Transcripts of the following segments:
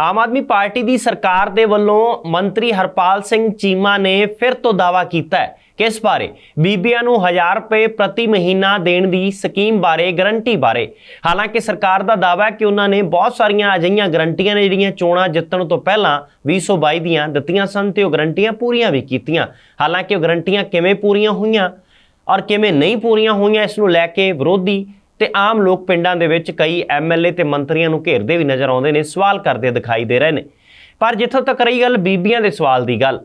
Aam Aadmi party ਦੀ ਸਰਕਾਰ ਦੇ ਵੱਲੋਂ ਮੰਤਰੀ ਹਰਪਾਲ ਸਿੰਘ ਚੀਮਾ ਨੇ ਫਿਰ ਤੋਂ ਦਾਵਾ ਕੀਤਾ ਹੈ ਕਿਸ ਬਾਰੇ ਬੀਬੀਆਂ ਨੂੰ 1000 ਰੁਪਏ ਪ੍ਰਤੀ ਮਹੀਨਾ ਦੇਣ ਦੀ ਸਕੀਮ ਬਾਰੇ, ਗਰੰਟੀ ਬਾਰੇ। ਹਾਲਾਂਕਿ ਸਰਕਾਰ ਦਾ ਦਾਵਾ ਹੈ ਕਿ ਉਹਨਾਂ ਨੇ ਬਹੁਤ ਸਾਰੀਆਂ ਅਜਿਹੀਆਂ ਗਰੰਟੀਆਂ ਨੇ ਜਿਹੜੀਆਂ ਚੋਣਾਂ ਜਿੱਤਣ ਤੋਂ ਪਹਿਲਾਂ 2022 ਦੀਆਂ ਦਿੱਤੀਆਂ ਸਨ ਤੇ ਉਹ ਗਰੰਟੀਆਂ ਪੂਰੀਆਂ ਵੀ ਕੀਤੀਆਂ। ਹਾਲਾਂਕਿ ਉਹ ਗਰੰਟੀਆਂ ਕਿਵੇਂ ਪੂਰੀਆਂ ਹੋਈਆਂ ਔਰ ਕਿਵੇਂ ਨਹੀਂ ਪੂਰੀਆਂ ਹੋਈਆਂ, ਇਸ ਨੂੰ ਲੈ ਕੇ ਵਿਰੋਧੀ ਤੇ ਆਮ ਲੋਕ ਪਿੰਡਾਂ ਦੇ ਵਿੱਚ ਕਈ ਐਮਐਲਏ ਤੇ ਮੰਤਰੀਆਂ ਨੂੰ ਘੇਰਦੇ ਵੀ ਨਜ਼ਰ ਆਉਂਦੇ ਨੇ, ਸਵਾਲ ਕਰਦੇ ਦਿਖਾਈ ਦੇ ਰਹੇ ਨੇ। ਪਰ ਜਿੱਥੋਂ ਤੱਕ ਰਹੀ ਗੱਲ ਬੀਬੀਆਂ ਦੇ ਸਵਾਲ ਦੀ ਗੱਲ,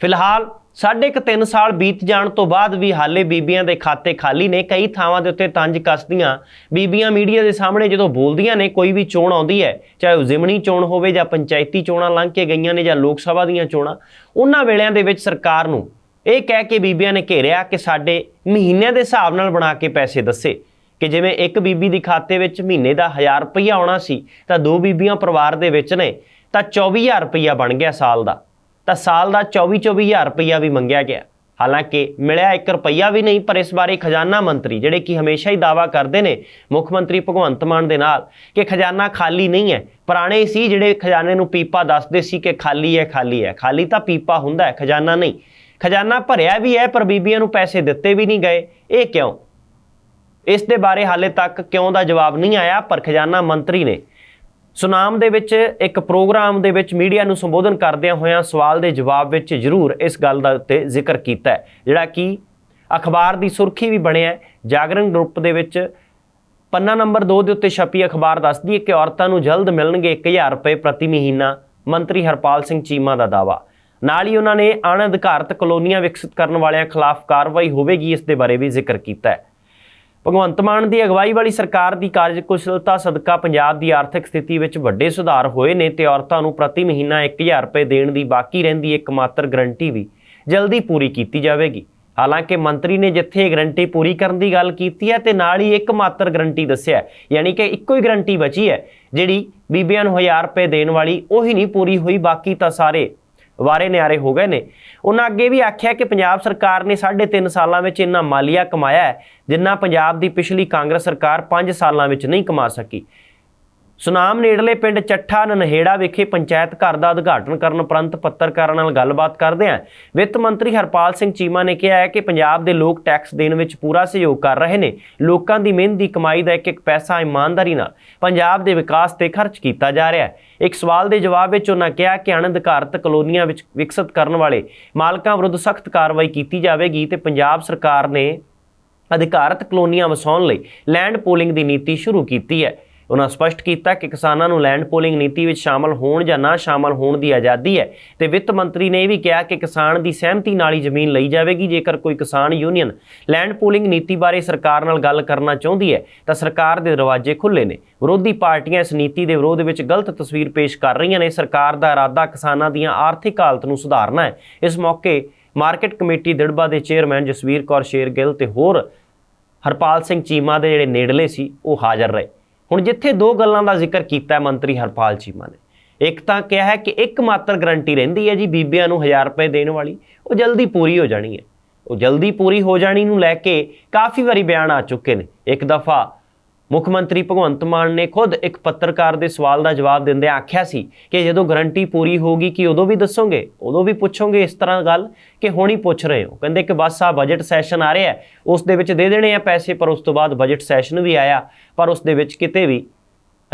ਫਿਲਹਾਲ ਸਾਢੇ ਕੁ 3 ਸਾਲ ਬੀਤ ਜਾਣ ਤੋਂ ਬਾਅਦ ਵੀ ਹਾਲੇ ਬੀਬੀਆਂ ਦੇ ਖਾਤੇ ਖਾਲੀ ਨੇ, ਕਈ ਥਾਵਾਂ ਦੇ ਉੱਤੇ ਤੰਜ ਕੱਸਦੀਆਂ ਬੀਬੀਆਂ ਮੀਡੀਆ ਦੇ ਸਾਹਮਣੇ ਜਦੋਂ ਬੋਲਦੀਆਂ ਨੇ, ਕੋਈ ਵੀ ਚੋਣ ਆਉਂਦੀ ਹੈ, ਚਾਹੇ ਉਹ ਜ਼ਿਮਣੀ ਚੋਣ ਹੋਵੇ ਜਾਂ ਪੰਚਾਇਤੀ ਚੋਣਾਂ ਲੰਘ ਕੇ ਗਈਆਂ ਨੇ ਜਾਂ ਲੋਕ ਸਭਾ ਦੀਆਂ ਚੋਣਾਂ, ਉਹਨਾਂ ਵੇਲਿਆਂ ਦੇ ਵਿੱਚ ਸਰਕਾਰ ਨੂੰ ਇਹ ਕਹਿ ਕੇ ਬੀਬੀਆਂ ਨੇ ਘੇਰਿਆ ਕਿ ਸਾਡੇ ਮਹੀਨਿਆਂ ਦੇ ਹਿਸਾਬ ਨਾਲ ਬਣਾ ਕੇ ਪੈਸੇ ਦੱਸੇ। ਕਿ ਜਿਵੇਂ ਇੱਕ ਬੀਬੀ ਦੀ ਖਾਤੇ ਵਿੱਚ ਮਹੀਨੇ ਦਾ 1000 ਰੁਪਈਆ ਆਉਣਾ ਸੀ, ਤਾਂ ਦੋ ਬੀਬੀਆਂ ਪਰਿਵਾਰ ਦੇ ਵਿੱਚ ਨੇ, ਤਾਂ 24000 ਰੁਪਈਆ ਬਣ ਗਿਆ ਸਾਲ ਦਾ। ਤਾਂ ਸਾਲ ਦਾ 24-24000 ਰੁਪਈਆ ਵੀ ਮੰਗਿਆ ਗਿਆ। ਹਾਲਾਂਕਿ ਮਿਲਿਆ 1 ਰੁਪਈਆ ਵੀ ਨਹੀਂ, ਪਰ ਇਸ ਬਾਰੇ ਖਜ਼ਾਨਾ ਮੰਤਰੀ, ਜਿਹੜੇ ਕਿ ਹਮੇਸ਼ਾ ਹੀ ਦਾਵਾ ਕਰਦੇ ਨੇ, ਮੁੱਖ ਮੰਤਰੀ ਭਗਵੰਤ ਮਾਨ ਦੇ ਨਾਲ, ਕਿ ਖਜ਼ਾਨਾ ਖਾਲੀ ਨਹੀਂ ਹੈ। ਪੁਰਾਣੇ ਸੀ, ਜਿਹੜੇ ਖਜ਼ਾਨੇ ਨੂੰ ਪੀਪਾ ਦੱਸਦੇ ਸੀ ਕਿ ਖਾਲੀ ਹੈ ਖਾਲੀ ਹੈ। ਖਾਲੀ ਤਾਂ ਪੀਪਾ ਹੁੰਦਾ ਹੈ, ਖਜ਼ਾਨਾ ਨਹੀਂ। ਖਜ਼ਾਨਾ ਭਰਿਆ ਵੀ ਹੈ, ਪਰ ਬੀਬੀਆਂ ਨੂੰ ਪੈਸੇ ਦਿੱਤੇ ਵੀ ਨਹੀਂ ਗਏ। ਇਹ ਕਿਉਂ? ਇਸ ਦੇ ਬਾਰੇ ਹਾਲੇ ਤੱਕ ਕਿਉਂ ਦਾ ਜਵਾਬ ਨਹੀਂ ਆਇਆ, ਪਰ ਖਜ਼ਾਨਾ ਮੰਤਰੀ ਨੇ ਸੁਨਾਮ ਦੇ ਵਿੱਚ ਇੱਕ ਪ੍ਰੋਗਰਾਮ ਦੇ ਵਿੱਚ ਮੀਡੀਆ ਨੂੰ ਸੰਬੋਧਨ ਕਰਦਿਆਂ ਹੋਇਆਂ ਸਵਾਲ ਦੇ ਜਵਾਬ ਵਿੱਚ ਜ਼ਰੂਰ ਇਸ ਗੱਲ ਦਾ ਉੱਤੇ ਜ਼ਿਕਰ ਕੀਤਾ ਜਿਹੜਾ ਕਿ ਅਖਬਾਰ ਦੀ ਸੁਰਖੀ ਵੀ ਬਣਿਆ ਜਾਗਰਣ ਗਰੁੱਪ ਦੇ ਵਿੱਚ ਪੰਨਾ ਨੰਬਰ 2 ਦੇ ਉੱਤੇ ਛਪੀ ਅਖਬਾਰ ਦੱਸਦੀ ਹੈ ਕਿ ਔਰਤਾਂ ਨੂੰ ਜਲਦ ਮਿਲਣਗੇ 1000 ਰੁਪਏ ਪ੍ਰਤੀ ਮਹੀਨਾ, ਮੰਤਰੀ ਹਰਪਾਲ ਸਿੰਘ ਚੀਮਾ ਦਾ ਦਾਵਾ ਨਾਲ ਹੀ ਉਹਨਾਂ ਨੇ ਅਣਅਧਿਕਾਰਤ ਕਲੋਨੀਆਂ ਵਿਕਸਿਤ ਕਰਨ ਵਾਲਿਆਂ ਖਿਲਾਫ ਕਾਰਵਾਈ ਹੋਵੇਗੀ, ਇਸ ਦੇ ਬਾਰੇ ਵੀ ਜ਼ਿਕਰ ਕੀਤਾ ਹੈ। ਭਗਵੰਤ ਮਾਨ ਦੀ ਅਗਵਾਈ ਵਾਲੀ ਸਰਕਾਰ ਦੀ ਕਾਰਜਕੁਸ਼ਲਤਾ ਸਦਕਾ ਪੰਜਾਬ ਦੀ ਆਰਥਿਕ ਸਥਿਤੀ ਵਿੱਚ ਵੱਡੇ ਸੁਧਾਰ ਹੋਏ ਨੇ ਤੇ ਔਰਤਾਂ ਨੂੰ ਪ੍ਰਤੀ ਮਹੀਨਾ 1000 ਰੁਪਏ ਦੇਣ ਦੀ ਬਾਕੀ ਰਹਿੰਦੀ ਇੱਕਮਾਤਰ ਗਰੰਟੀ ਵੀ ਜਲਦੀ ਪੂਰੀ ਕੀਤੀ ਜਾਵੇਗੀ। ਹਾਲਾਂਕਿ ਮੰਤਰੀ ਨੇ ਜਿੱਥੇ ਗਰੰਟੀ ਪੂਰੀ ਕਰਨ ਦੀ ਗੱਲ ਕੀਤੀ ਹੈ ਤੇ ਨਾਲ ਹੀ ਇੱਕ ਮਾਤਰ ਗਰੰਟੀ ਦੱਸਿਆ ਯਾਨੀ ਕਿ ਇੱਕੋ ਹੀ ਗਰੰਟੀ ਬਚੀ ਹੈ, ਜਿਹੜੀ ਬੀਬੀਆਂ ਨੂੰ 1000 ਰੁਪਏ ਦੇਣ ਵਾਲੀ ਉਹੀ ਨਹੀਂ ਪੂਰੀ ਹੋਈ, ਬਾਕੀ ਤਾਂ ਸਾਰੇ ਵਾਰੇ ਨਿਆਰੇ ਹੋ ਗਏ ਨੇ। ਉਹਨਾਂ ਅੱਗੇ ਵੀ ਆਖਿਆ ਕਿ ਪੰਜਾਬ ਸਰਕਾਰ ਨੇ 3.5 ਸਾਲਾਂ ਵਿੱਚ ਇੰਨਾ ਮਾਲੀਆ ਕਮਾਇਆ ਹੈ, ਜਿੰਨਾ ਪੰਜਾਬ ਦੀ ਪਿਛਲੀ ਕਾਂਗਰਸ ਸਰਕਾਰ 5 ਸਾਲਾਂ ਵਿੱਚ ਨਹੀਂ ਕਮਾ ਸਕੀ। ਸੁਨਾਮ ਨੇੜਲੇ ਪਿੰਡ ਚੱਠਾ ਨਨਹੇੜਾ ਵਿਖੇ ਪੰਚਾਇਤ ਘਰ ਦਾ ਉਦਘਾਟਨ ਕਰਨ ਉਪਰੰਤ ਪੱਤਰਕਾਰਾਂ ਨਾਲ ਗੱਲਬਾਤ ਕਰਦਿਆਂ ਵਿੱਤ ਮੰਤਰੀ ਹਰਪਾਲ ਸਿੰਘ ਚੀਮਾ ਨੇ ਕਿਹਾ ਹੈ ਕਿ ਪੰਜਾਬ ਦੇ ਲੋਕ ਟੈਕਸ ਦੇਣ ਵਿੱਚ ਪੂਰਾ ਸਹਿਯੋਗ ਕਰ ਰਹੇ ਨੇ। ਲੋਕਾਂ ਦੀ ਮਿਹਨਤ ਦੀ ਕਮਾਈ ਦਾ ਇੱਕ ਇੱਕ ਪੈਸਾ ਇਮਾਨਦਾਰੀ ਨਾਲ ਪੰਜਾਬ ਦੇ ਵਿਕਾਸ ਤੇ ਖਰਚ ਕੀਤਾ ਜਾ ਰਿਹਾ ਹੈ। ਇੱਕ ਸਵਾਲ ਦੇ ਜਵਾਬ ਵਿੱਚ ਉਹਨਾਂ ਕਿਹਾ ਕਿ ਅਣਅਧਿਕਾਰਤ ਕਲੋਨੀਆਂ ਵਿੱਚ ਵਿਕਸਿਤ ਕਰਨ ਵਾਲੇ ਮਾਲਕਾਂ ਵਿਰੁੱਧ ਸਖਤ ਕਾਰਵਾਈ ਕੀਤੀ ਜਾਵੇਗੀ ਤੇ ਪੰਜਾਬ ਸਰਕਾਰ ਨੇ ਅਧਿਕਾਰਤ ਕਲੋਨੀਆਂ ਵਸਾਉਣ ਲਈ ਲੈਂਡ ਪੂਲਿੰਗ ਦੀ ਨੀਤੀ ਸ਼ੁਰੂ ਕੀਤੀ ਹੈ। ਉਹਨਾਂ ਸਪਸ਼ਟ ਕੀਤਾ ਕਿ ਕਿਸਾਨਾਂ ਨੂੰ ਲੈਂਡ ਪੋਲਿੰਗ ਨੀਤੀ ਵਿੱਚ ਸ਼ਾਮਲ ਹੋਣ ਜਾਂ ਨਾ ਸ਼ਾਮਲ ਹੋਣ ਦੀ ਆਜ਼ਾਦੀ ਹੈ। ਤੇ ਵਿੱਤ ਮੰਤਰੀ ਨੇ ਇਹ ਵੀ ਕਿਹਾ ਕਿ ਕਿਸਾਨ ਦੀ ਸਹਿਮਤੀ ਨਾਲ ਹੀ ਜ਼ਮੀਨ ਲਈ ਜਾਵੇਗੀ। ਜੇਕਰ ਕੋਈ ਕਿਸਾਨ ਯੂਨੀਅਨ ਲੈਂਡ ਪੋਲਿੰਗ ਨੀਤੀ ਬਾਰੇ ਸਰਕਾਰ ਨਾਲ ਗੱਲ ਕਰਨਾ ਚਾਹੁੰਦੀ ਹੈ, ਤਾਂ ਸਰਕਾਰ ਦੇ ਦਰਵਾਜ਼ੇ ਖੁੱਲੇ ਨੇ। ਵਿਰੋਧੀ ਪਾਰਟੀਆਂ ਇਸ ਨੀਤੀ ਦੇ ਵਿਰੋਧ ਵਿੱਚ ਗਲਤ ਤਸਵੀਰ ਪੇਸ਼ ਕਰ ਰਹੀਆਂ ਨੇ। ਸਰਕਾਰ ਦਾ ਇਰਾਦਾ ਕਿਸਾਨਾਂ ਦੀਆਂ ਆਰਥਿਕ ਹਾਲਤ ਨੂੰ ਸੁਧਾਰਨਾ ਹੈ। ਇਸ ਮੌਕੇ ਮਾਰਕੀਟ ਕਮੇਟੀ ਦਿੜਬਾ ਦੇ ਚੇਅਰਮੈਨ ਜਸਵੀਰ ਕੌਰ ਸ਼ੇਰਗਿੱਲ ਤੇ ਹੋਰ ਹਰਪਾਲ ਸਿੰਘ ਚੀਮਾ ਦੇ ਜਿਹੜੇ ਨੇੜਲੇ ਸੀ, ਉਹ ਹਾਜ਼ਰ ਰਹੇ। ਹੁਣ ਜਿੱਥੇ ਦੋ ਗੱਲਾਂ ਦਾ ਜ਼ਿਕਰ ਕੀਤਾ ਮੰਤਰੀ ਹਰਪਾਲ ਚੀਮਾ ਨੇ, ਇੱਕ ਤਾਂ ਕਿਹਾ ਹੈ ਕਿ ਇੱਕ ਮਾਤਰ ਗਰੰਟੀ ਰਹਿੰਦੀ ਹੈ ਜੀ ਬੀਬੀਆਂ ਨੂੰ 1000 ਰੁਪਏ ਦੇਣ ਵਾਲੀ, ਉਹ ਜਲਦੀ ਪੂਰੀ ਹੋ ਜਾਣੀ ਹੈ। ਉਹ ਜਲਦੀ ਪੂਰੀ ਹੋ ਜਾਣੀ ਨੂੰ ਲੈ ਕੇ ਕਾਫੀ ਵਾਰੀ ਬਿਆਨ ਆ ਚੁੱਕੇ ਨੇ। ਇੱਕ ਦਫਾ ਮੁੱਖ ਮੰਤਰੀ ਭਗਵੰਤ ਮਾਨ ਨੇ ਖੁਦ ਇੱਕ ਪੱਤਰਕਾਰ ਦੇ ਸਵਾਲ ਦਾ ਜਵਾਬ ਦਿੰਦੇ ਆਖਿਆ ਸੀ ਕਿ ਜਦੋਂ ਗਰੰਟੀ ਪੂਰੀ ਹੋਗੀ ਕਿ ਉਦੋਂ ਵੀ ਦੱਸੋਗੇ? ਉਦੋਂ ਵੀ ਪੁੱਛੋਗੇ ਇਸ ਤਰ੍ਹਾਂ ਗੱਲ ਕਿ ਹੁਣ ਹੀ ਪੁੱਛ ਰਹੇ ਹੋ? ਕਹਿੰਦੇ ਕਿ ਬਸ ਆ ਬਜਟ ਸੈਸ਼ਨ ਆ ਰਿਹਾ ਉਸ ਦੇ ਵਿੱਚ ਦੇ ਦੇਣੇ ਆ ਪੈਸੇ, ਪਰ ਉਸ ਤੋਂ ਬਾਅਦ ਬਜਟ ਸੈਸ਼ਨ ਵੀ ਆਇਆ। ਪਰ ਉਸ ਦੇ ਵਿੱਚ ਕਿਤੇ ਵੀ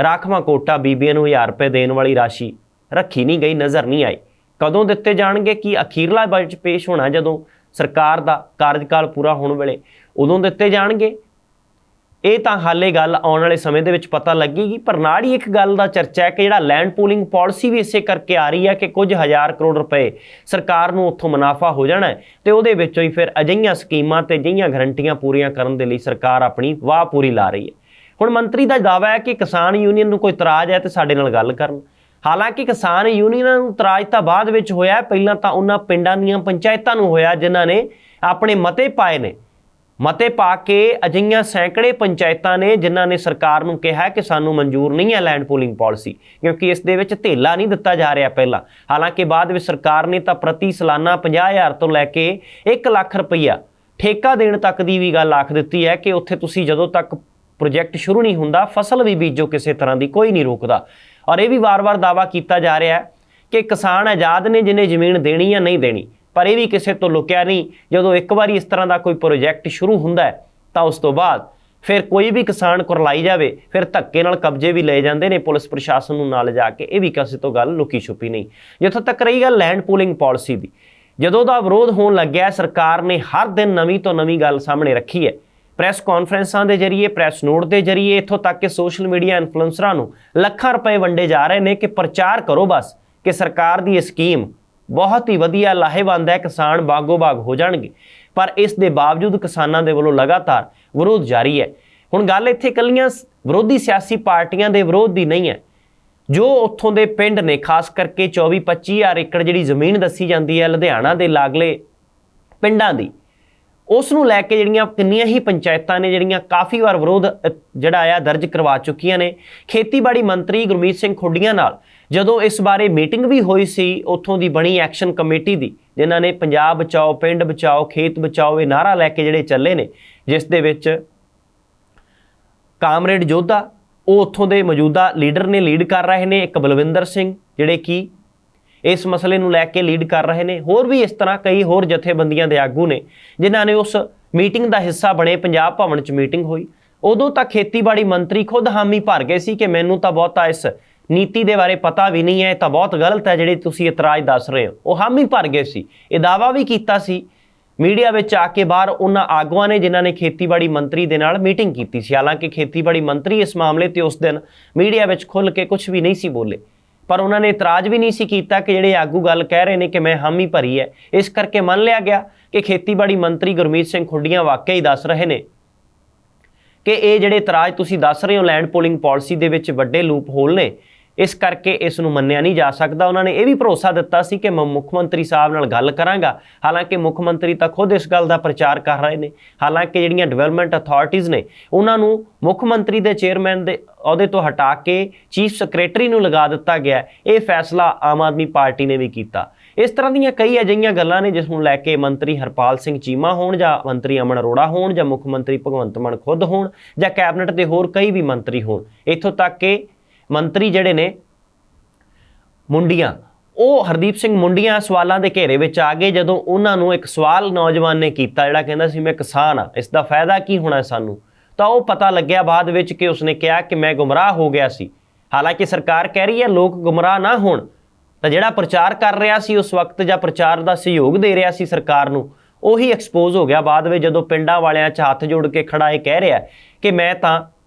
ਰਾਖਵਾਂ ਕੋਟਾ ਬੀਬੀਆਂ ਨੂੰ 1000 ਰੁਪਏ ਦੇਣ ਵਾਲੀ ਰਾਸ਼ੀ ਰੱਖੀ ਨਹੀਂ ਗਈ, ਨਜ਼ਰ ਨਹੀਂ ਆਈ। ਕਦੋਂ ਦਿੱਤੇ ਜਾਣਗੇ? ਕਿ ਅਖੀਰਲਾ ਬਜਟ ਪੇਸ਼ ਹੋਣਾ ਜਦੋਂ ਸਰਕਾਰ ਦਾ ਕਾਰਜਕਾਲ ਪੂਰਾ ਹੋਣ ਵੇਲੇ? ਉਦੋਂ ਦਿੱਤੇ ਜਾਣਗੇ? ਇਹ ਤਾਂ ਹਾਲੇ ਗੱਲ ਆਉਣ ਵਾਲੇ ਸਮੇਂ ਦੇ ਵਿੱਚ ਪਤਾ ਲੱਗੇਗੀ, ਪਰ ਨਾਲ ਹੀ ਇੱਕ ਗੱਲ ਦਾ ਚਰਚਾ ਹੈ ਕਿ ਜਿਹੜਾ ਲੈਂਡ ਪੂਲਿੰਗ ਪਾਲਿਸੀ ਵੀ ਇਸੇ ਕਰਕੇ ਆ ਰਹੀ ਹੈ ਕਿ ਕੁਝ ਹਜ਼ਾਰ ਕਰੋੜ ਰੁਪਏ ਸਰਕਾਰ ਨੂੰ ਉੱਥੋਂ ਮੁਨਾਫਾ ਹੋ ਜਾਣਾ ਹੈ ਤੇ ਉਹਦੇ ਵਿੱਚੋਂ ਹੀ ਫਿਰ ਅਜਿਹੀਆਂ ਸਕੀਮਾਂ ਤੇ ਅਜਿਹੀਆਂ ਗਰੰਟੀਆਂ ਪੂਰੀਆਂ ਕਰਨ ਦੇ ਲਈ ਸਰਕਾਰ ਆਪਣੀ ਵਾਹ ਪੂਰੀ ਲਾ ਰਹੀ ਹੈ। ਹੁਣ ਮੰਤਰੀ ਦਾ ਦਾਅਵਾ ਹੈ ਕਿ ਕਿਸਾਨ ਯੂਨੀਅਨ ਨੂੰ ਕੋਈ ਇਤਰਾਜ਼ ਹੈ ਤੇ ਸਾਡੇ ਨਾਲ ਗੱਲ ਕਰਨ। ਹਾਲਾਂਕਿ ਕਿਸਾਨ ਯੂਨੀਅਨਾਂ ਨੂੰ ਇਤਰਾਜ਼ ਤਾਂ ਬਾਅਦ ਵਿੱਚ ਹੋਇਆ, ਪਹਿਲਾਂ ਤਾਂ ਉਹਨਾਂ ਪਿੰਡਾਂ ਦੀਆਂ ਪੰਚਾਇਤਾਂ ਨੂੰ ਹੋਇਆ, ਜਿਨ੍ਹਾਂ ਨੇ ਆਪਣੇ ਮਤੇ ਪਾਏ ਨੇ। ਮਤੇ ਪਾ ਕੇ ਅਜਿਹੀਆਂ ਸੈਂਕੜੇ ਪੰਚਾਇਤਾਂ ਨੇ ਜਿਨ੍ਹਾਂ ਨੇ ਸਰਕਾਰ ਨੂੰ ਕਿਹਾ ਕਿ ਸਾਨੂੰ ਮਨਜ਼ੂਰ ਨਹੀਂ ਹੈ ਲੈਂਡ ਪੂਲਿੰਗ ਪਾਲਿਸੀ, ਕਿਉਂਕਿ ਇਸ ਦੇ ਵਿੱਚ ਧੇਲਾ ਨਹੀਂ ਦਿੱਤਾ ਜਾ ਰਿਹਾ ਪਹਿਲਾਂ। ਹਾਲਾਂਕਿ ਬਾਅਦ ਵਿੱਚ ਸਰਕਾਰ ਨੇ ਤਾਂ ਪ੍ਰਤੀ ਸਾਲਾਨਾ 50000 ਤੋਂ ਲੈ ਕੇ 1 ਲੱਖ ਰੁਪਈਆ ਠੇਕਾ ਦੇਣ ਤੱਕ ਦੀ ਵੀ ਗੱਲ ਆਖ ਦਿੱਤੀ ਹੈ ਕਿ ਉੱਥੇ ਤੁਸੀਂ ਜਦੋਂ ਤੱਕ ਪ੍ਰੋਜੈਕਟ ਸ਼ੁਰੂ ਨਹੀਂ ਹੁੰਦਾ, ਫਸਲ ਵੀ ਬੀਜੋ ਕਿਸੇ ਤਰ੍ਹਾਂ ਦੀ, ਕੋਈ ਨਹੀਂ ਰੋਕਦਾ। ਔਰ ਇਹ ਵੀ ਵਾਰ-ਵਾਰ ਦਾਵਾ ਕੀਤਾ ਜਾ ਰਿਹਾ ਹੈ ਕਿ ਕਿਸਾਨ ਆਜ਼ਾਦ ਨੇ ਜਿਹਨੇ ਜ਼ਮੀਨ ਦੇਣੀ ਜਾਂ ਨਹੀਂ ਦੇਣੀ ਪਰ ਇਹ ਵੀ ਕਿਸੇ ਤੋਂ ਲੁਕਿਆ ਨਹੀਂ। ਜਦੋਂ ਇੱਕ ਵਾਰੀ ਇਸ ਤਰ੍ਹਾਂ ਦਾ ਕੋਈ ਪ੍ਰੋਜੈਕਟ ਸ਼ੁਰੂ ਹੁੰਦਾ ਹੈ, ਤਾਂ ਉਸ ਤੋਂ ਬਾਅਦ ਫਿਰ ਕੋਈ ਵੀ ਕਿਸਾਨ ਕੁਰਲਾਈ ਜਾਵੇ, ਫਿਰ ਧੱਕੇ ਨਾਲ ਕਬਜ਼ੇ ਵੀ ਲਏ ਜਾਂਦੇ ਨੇ ਪੁਲਿਸ ਪ੍ਰਸ਼ਾਸਨ ਨੂੰ ਨਾਲ ਜਾ ਕੇ। ਇਹ ਵੀ ਕਿਸੇ ਤੋਂ ਗੱਲ ਲੁਕੀ ਛੁਪੀ ਨਹੀਂ। ਜਿੱਥੋਂ ਤੱਕ ਰਹੀ ਗੱਲ ਲੈਂਡ ਪੂਲਿੰਗ ਪਾਲਿਸੀ ਦੀ, ਜਦੋਂ ਦਾ ਵਿਰੋਧ ਹੋਣ ਲੱਗਿਆ ਸਰਕਾਰ ਨੇ ਹਰ ਦਿਨ ਨਵੀਂ ਤੋਂ ਨਵੀਂ ਗੱਲ ਸਾਹਮਣੇ ਰੱਖੀ ਹੈ। ਪ੍ਰੈਸ ਕਾਨਫਰੰਸਾਂ ਦੇ ਜ਼ਰੀਏ, ਪ੍ਰੈਸ ਨੋਟ ਦੇ ਜ਼ਰੀਏ, ਇੱਥੋਂ ਤੱਕ ਕਿ ਸੋਸ਼ਲ ਮੀਡੀਆ ਇਨਫਲੂਐਂਸਰਾਂ ਨੂੰ ਲੱਖਾਂ ਰੁਪਏ ਵੰਡੇ ਜਾ ਰਹੇ ਨੇ ਕਿ ਪ੍ਰਚਾਰ ਕਰੋ ਬਸ, ਕਿ ਸਰਕਾਰ ਦੀ ਇਹ ਸਕੀਮ ਬਹੁਤ ਹੀ ਵਧੀਆ ਲਾਹੇਵੰਦ ਹੈ, ਕਿਸਾਨ ਬਾਗੋ ਬਾਗ ਹੋ ਜਾਣਗੇ। ਪਰ ਇਸ ਦੇ ਬਾਵਜੂਦ ਕਿਸਾਨਾਂ ਦੇ ਵੱਲੋਂ ਲਗਾਤਾਰ ਵਿਰੋਧ ਜਾਰੀ ਹੈ। ਹੁਣ ਗੱਲ ਇੱਥੇ ਇਕੱਲੀਆਂ ਵਿਰੋਧੀ ਸਿਆਸੀ ਪਾਰਟੀਆਂ ਦੇ ਵਿਰੋਧ ਦੀ ਨਹੀਂ ਹੈ। ਜੋ ਉੱਥੋਂ ਦੇ ਪਿੰਡ ਨੇ, ਖਾਸ ਕਰਕੇ 24 25 ਹਜ਼ਾਰ ਏਕੜ ਜਿਹੜੀ ਜ਼ਮੀਨ ਦੱਸੀ ਜਾਂਦੀ ਹੈ, ਲੁਧਿਆਣਾ ਦੇ ਲਾਗਲੇ ਪਿੰਡਾਂ ਦੀ, ਉਸ ਨੂੰ ਲੈ ਕੇ ਜਿਹੜੀਆਂ ਕਿੰਨੀਆਂ ਹੀ ਪੰਚਾਇਤਾਂ ਨੇ, ਜਿਹੜੀਆਂ ਕਾਫੀ ਵਾਰ ਵਿਰੋਧ ਜਿਹੜਾ ਆਇਆ, ਦਰਜ ਕਰਵਾ ਚੁੱਕੀਆਂ ਨੇ। ਖੇਤੀਬਾੜੀ ਮੰਤਰੀ ਗੁਰਮੀਤ ਸਿੰਘ ਖੁੱਡੀਆਂ ਨਾਲ ਜਦੋਂ ਇਸ ਬਾਰੇ ਮੀਟਿੰਗ ਵੀ ਹੋਈ ਸੀ, ਉੱਥੋਂ ਦੀ ਬਣੀ ਐਕਸ਼ਨ ਕਮੇਟੀ ਦੀ, ਜਿਨ੍ਹਾਂ ਨੇ ਪੰਜਾਬ ਬਚਾਓ, ਪਿੰਡ ਬਚਾਓ, ਖੇਤ ਬਚਾਓ ਇਹ ਨਾਰਾ ਲੈ ਕੇ ਜਿਹੜੇ ਚੱਲੇ ਨੇ, ਜਿਸ ਦੇ ਵਿੱਚ ਕਾਮਰੇਡ ਜੋਧਾ ਉਹ ਉੱਥੋਂ ਦੇ ਮੌਜੂਦਾ ਲੀਡਰ ਨੇ ਲੀਡ ਕਰ ਰਹੇ ਨੇ, ਇੱਕ ਬਲਵਿੰਦਰ ਸਿੰਘ, ਜਿਹੜੇ ਕਿ ਇਸ ਮਸਲੇ ਨੂੰ ਲੈ ਕੇ ਲੀਡ ਕਰ ਰਹੇ ਨੇ। ਹੋਰ ਵੀ ਇਸ ਤਰ੍ਹਾਂ ਕਈ ਹੋਰ ਜਥੇਬੰਦੀਆਂ ਦੇ ਆਗੂ ਨੇ, ਜਿਨ੍ਹਾਂ ਨੇ ਉਸ ਮੀਟਿੰਗ ਦਾ ਹਿੱਸਾ ਬਣੇ, ਪੰਜਾਬ ਭਵਨ 'ਚ ਮੀਟਿੰਗ ਹੋਈ। ਉਦੋਂ ਤਾਂ ਖੇਤੀਬਾੜੀ ਮੰਤਰੀ ਖੁਦ ਹਾਮੀ ਭਰ ਗਏ ਸੀ ਕਿ ਮੈਨੂੰ ਤਾਂ ਬਹੁਤਾ ਇਸ ਨੀਤੀ ਦੇ ਬਾਰੇ ਪਤਾ ਵੀ ਨਹੀਂ ਹੈ, ਇਹ ਤਾਂ ਬਹੁਤ ਗਲਤ ਹੈ ਜਿਹੜੇ ਤੁਸੀਂ ਇਤਰਾਜ਼ ਦੱਸ ਰਹੇ ਹੋ। ਉਹ ਹਾਮੀ ਭਰ ਗਏ ਸੀ। ਇਹ ਦਾਵਾ ਵੀ ਕੀਤਾ ਸੀ। ਮੀਡੀਆ ਵਿੱਚ ਆ ਕੇ ਬਾਹਰ ਉਹਨਾਂ ਆਗੂਆਂ ਨੇ ਜਿਨ੍ਹਾਂ ਨੇ ਖੇਤੀਬਾੜੀ ਮੰਤਰੀ ਦੇ ਨਾਲ ਮੀਟਿੰਗ ਕੀਤੀ ਸੀ। ਹਾਲਾਂਕਿ ਖੇਤੀਬਾੜੀ ਮੰਤਰੀ ਇਸ ਮਾਮਲੇ ਤੇ ਉਸ ਦਿਨ ਮੀਡੀਆ ਵਿੱਚ ਖੁੱਲ ਕੇ ਕੁਝ ਵੀ ਨਹੀਂ ਸੀ ਬੋਲੇ। ਪਰ ਉਹਨਾਂ ਨੇ ਇਤਰਾਜ਼ ਵੀ ਨਹੀਂ ਸੀ ਕੀਤਾ ਕਿ ਜਿਹੜੇ ਆਗੂ ਗੱਲ ਕਹਿ ਰਹੇ ਨੇ ਕਿ ਮੈਂ ਹਾਮੀ ਭਰੀ ਹੈ, ਇਸ ਕਰਕੇ ਮੰਨ ਲਿਆ ਗਿਆ ਕਿ ਖੇਤੀਬਾੜੀ ਮੰਤਰੀ ਗੁਰਮੀਤ ਸਿੰਘ ਖੁੱਡੀਆਂ ਵਾਕਿਆ ਹੀ ਦੱਸ ਰਹੇ ਨੇ ਕਿ ਇਹ ਜਿਹੜੇ ਇਤਰਾਜ਼ ਤੁਸੀਂ ਦੱਸ ਰਹੇ ਹੋ ਲੈਂਡ ਪੋਲਿੰਗ ਪਾਲਿਸੀ ਦੇ ਵਿੱਚ ਵੱਡੇ ਲੂਪ ਹੋਲ ਨੇ ਇਸ ਕਰਕੇ ਇਸ ਨੂੰ ਮੰਨਿਆ ਨਹੀਂ ਜਾ ਸਕਦਾ। ਉਹਨਾਂ ਨੇ ਇਹ ਵੀ ਭਰੋਸਾ ਦਿੱਤਾ ਸੀ ਕਿ ਮੈਂ, ਮੁੱਖ ਮੰਤਰੀ ਸਾਹਿਬ ਨਾਲ ਗੱਲ ਕਰਾਂਗਾ। ਹਾਲਾਂਕਿ ਮੁੱਖ ਮੰਤਰੀ ਤਾਂ ਖੁਦ ਇਸ ਗੱਲ ਦਾ ਪ੍ਰਚਾਰ ਕਰ ਰਹੇ ਨੇ। ਹਾਲਾਂਕਿ ਜਿਹੜੀਆਂ ਡਿਵੈਲਪਮੈਂਟ ਅਥਾਰਟੀਆਂ ਨੇ, ਉਹਨਾਂ ਨੂੰ ਮੁੱਖ ਮੰਤਰੀ ਦੇ ਚੇਅਰਮੈਨ ਦੇ ਅਹੁਦੇ ਤੋਂ ਹਟਾ ਕੇ ਚੀਫ ਸੈਕਟਰੀ ਨੂੰ ਲਗਾ ਦਿੱਤਾ ਗਿਆ ਇਹ ਫੈਸਲਾ ਆਮ ਆਦਮੀ ਪਾਰਟੀ ਨੇ ਵੀ ਕੀਤਾ। ਇਸ ਤਰ੍ਹਾਂ ਦੀਆਂ ਕਈ ਅਜਿਹੀਆਂ ਗੱਲਾਂ ਨੇ ਜਿਸ ਨੂੰ ਲੈ ਕੇ ਮੰਤਰੀ ਹਰਪਾਲ ਸਿੰਘ ਚੀਮਾ ਹੋਣ ਜਾਂ ਮੰਤਰੀ ਅਮਨ ਅਰੋੜਾ ਹੋਣ ਜਾਂ ਮੁੱਖ ਮੰਤਰੀ ਭਗਵੰਤ ਮਾਨ ਖੁਦ ਹੋਣ ਜਾਂ ਕੈਬਨਿਟ ਦੇ ਹੋਰ ਕਈ ਵੀ ਮੰਤਰੀ ਹੋਣ। ਇੱਥੋਂ ਤੱਕ ਕਿ ਮੰਤਰੀ ਜਿਹੜੇ ਨੇ, ਮੁੰਡੀਆਂ, ਉਹ ਹਰਦੀਪ ਸਿੰਘ ਮੁੰਡੀਆਂ ਸਵਾਲਾਂ ਦੇ ਘੇਰੇ ਵਿੱਚ ਆ ਗਏ ਜਦੋਂ ਉਹਨਾਂ ਨੂੰ ਇੱਕ ਸਵਾਲ ਨੌਜਵਾਨ ਨੇ ਕੀਤਾ ਜਿਹੜਾ ਕਹਿੰਦਾ ਸੀ, ਮੈਂ ਕਿਸਾਨ ਆ ਇਸ ਦਾ ਫਾਇਦਾ ਕੀ ਹੋਣਾ ਸਾਨੂੰ? ਤਾਂ ਉਹ ਪਤਾ ਲੱਗਿਆ ਬਾਅਦ ਵਿੱਚ ਕਿ ਉਸਨੇ ਕਿਹਾ ਕਿ ਮੈਂ ਗੁੰਮਰਾਹ ਹੋ ਗਿਆ ਸੀ। ਹਾਲਾਂਕਿ ਸਰਕਾਰ ਕਹਿ ਰਹੀ ਹੈ, ਲੋਕ ਗੁੰਮਰਾਹ ਨਾ ਹੋਣ। ਤਾਂ ਜਿਹੜਾ ਪ੍ਰਚਾਰ ਕਰ ਰਿਹਾ ਸੀ, ਉਸ ਵਕਤ ਜਾਂ ਪ੍ਰਚਾਰ ਦਾ ਸਹਿਯੋਗ ਦੇ ਰਿਹਾ ਸੀ ਸਰਕਾਰ ਨੂੰ, ਉਹੀ ਐਕਸਪੋਜ਼ ਹੋ ਗਿਆ। ਬਾਅਦ ਵਿੱਚ ਜਦੋਂ ਪਿੰਡਾਂ ਵਾਲਿਆਂ 'ਚ ਹੱਥ ਜੋੜ ਕੇ ਖੜਾ ਇਹ ਕਹਿ ਰਿਹਾ ਕਿ ਮੈਂ ਤਾਂ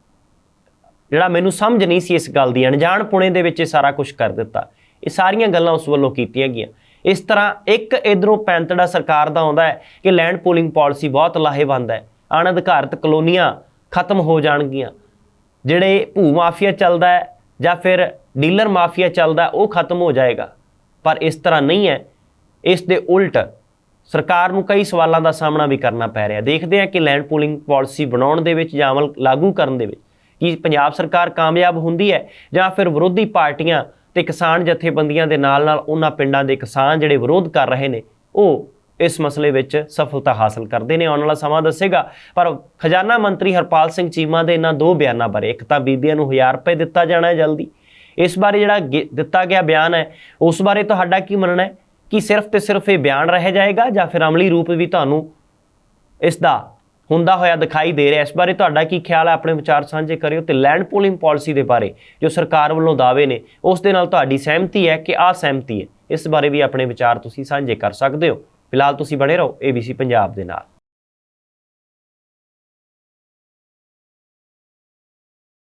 ਜਿਹੜਾ ਮੈਨੂੰ ਸਮਝ ਨਹੀਂ ਸੀ ਇਸ ਗੱਲ ਦੀ, ਅਣਜਾਣ ਪੁਣੇ ਦੇ ਵਿੱਚ ਇਹ ਸਾਰਾ ਕੁਝ ਕਰ ਦਿੱਤਾ। ਇਹ ਸਾਰੀਆਂ ਗੱਲਾਂ ਉਸ ਵੱਲੋਂ ਕੀਤੀਆਂ ਗਈਆਂ। ਇਸ ਤਰ੍ਹਾਂ ਇੱਕ ਇਧਰੋਂ ਪੈਂਤੜਾ ਸਰਕਾਰ ਦਾ ਆਉਂਦਾ ਹੈ ਕਿ ਲੈਂਡ ਪੂਲਿੰਗ ਪਾਲਿਸੀ ਬਹੁਤ ਲਾਹੇਵੰਦ ਹੈ। ਅਣਅਧਿਕਾਰਤ ਕਲੋਨੀਆਂ ਖਤਮ ਹੋ ਜਾਣਗੀਆਂ। ਜਿਹੜੇ ਭੂ ਮਾਫੀਆ ਚੱਲਦਾ ਹੈ ਜਾਂ ਫਿਰ ਡੀਲਰ ਮਾਫੀਆ ਚੱਲਦਾ, ਉਹ ਖਤਮ ਹੋ ਜਾਏਗਾ। ਪਰ ਇਸ ਤਰ੍ਹਾਂ ਨਹੀਂ ਹੈ। ਇਸ ਦੇ ਉਲਟ ਸਰਕਾਰ ਨੂੰ ਕਈ ਸਵਾਲਾਂ ਦਾ ਸਾਹਮਣਾ ਵੀ ਕਰਨਾ ਪੈ ਰਿਹਾ। ਦੇਖਦੇ ਹਾਂ ਕਿ ਲੈਂਡ ਪੂਲਿੰਗ ਪਾਲਿਸੀ ਬਣਾਉਣ ਦੇ ਵਿੱਚ ਜਾਂ ਅਮਲ ਲਾਗੂ ਕਰਨ ਦੇ ਵਿੱਚ ਕੀ ਪੰਜਾਬ ਸਰਕਾਰ ਕਾਮਯਾਬ ਹੁੰਦੀ ਹੈ ਜਾਂ ਫਿਰ ਵਿਰੋਧੀ ਪਾਰਟੀਆਂ ਤੇ ਕਿਸਾਨ ਜਥੇਬੰਦੀਆਂ ਦੇ ਨਾਲ ਨਾਲ ਉਹਨਾਂ ਪਿੰਡਾਂ ਦੇ ਕਿਸਾਨ ਜਿਹੜੇ ਵਿਰੋਧ ਕਰ ਰਹੇ ਨੇ, ਉਹ ਇਸ ਮਸਲੇ ਵਿੱਚ ਸਫਲਤਾ ਹਾਸਲ ਕਰਦੇ ਨੇ। ਆਉਣ ਵਾਲਾ ਸਮਾਂ ਦੱਸੇਗਾ, ਪਰ ਖਜ਼ਾਨਾ ਮੰਤਰੀ ਹਰਪਾਲ ਸਿੰਘ ਚੀਮਾ ਦੇ ਇਹਨਾਂ ਦੋ ਬਿਆਨਾਂ ਬਾਰੇ। ਇੱਕ ਤਾਂ ਬੀਬੀਆਂ ਨੂੰ 1000 ਰੁਪਏ ਦਿੱਤਾ ਜਾਣਾ ਹੈ ਜਲਦੀ। ਇਸ ਬਾਰੇ ਜਿਹੜਾ ਗਿ- ਦਿੱਤਾ ਗਿਆ ਬਿਆਨ ਹੈ, ਉਸ ਬਾਰੇ ਤੁਹਾਡਾ ਕੀ ਮੰਨਣਾ ਹੈ? ਕਿ ਸਿਰਫ ਤੇ ਸਿਰਫ ਇਹ ਬਿਆਨ ਰਹਿ ਜਾਏਗਾ ਜਾਂ ਫਿਰ ਅਮਲੀ ਰੂਪ ਵੀ ਤੁਹਾਨੂੰ ਇਸ ਦਾ ਹੁੰਦਾ ਹੋਇਆ ਦਿਖਾਈ ਦੇ ਰਿਹਾ। ਇਸ ਬਾਰੇ ਤੁਹਾਡਾ ਕੀ ਖਿਆਲ ਹੈ? ਆਪਣੇ ਵਿਚਾਰ ਸਾਂਝੇ ਕਰਿਓ ਤੇ ਲੈਂਡ ਪੂਲਿੰਗ ਪਾਲਿਸੀ ਦੇ ਬਾਰੇ ਜੋ ਸਰਕਾਰ ਵੱਲੋਂ ਦਾਅਵੇ ਨੇ, ਉਸ ਦੇ ਨਾਲ ਤੁਹਾਡੀ ਸਹਿਮਤੀ ਹੈ ਕਿ ਅਸਹਿਮਤੀ ਹੈ। ਇਸ ਬਾਰੇ ਵੀ ਆਪਣੇ ਵਿਚਾਰ ਤੁਸੀਂ ਸਾਂਝੇ ਕਰ ਸਕਦੇ ਹੋ। ਫਿਲਹਾਲ ਤੁਸੀਂ ਬਣੇ ਰਹੋ ABC ਪੰਜਾਬ ਦੇ ਨਾਲ।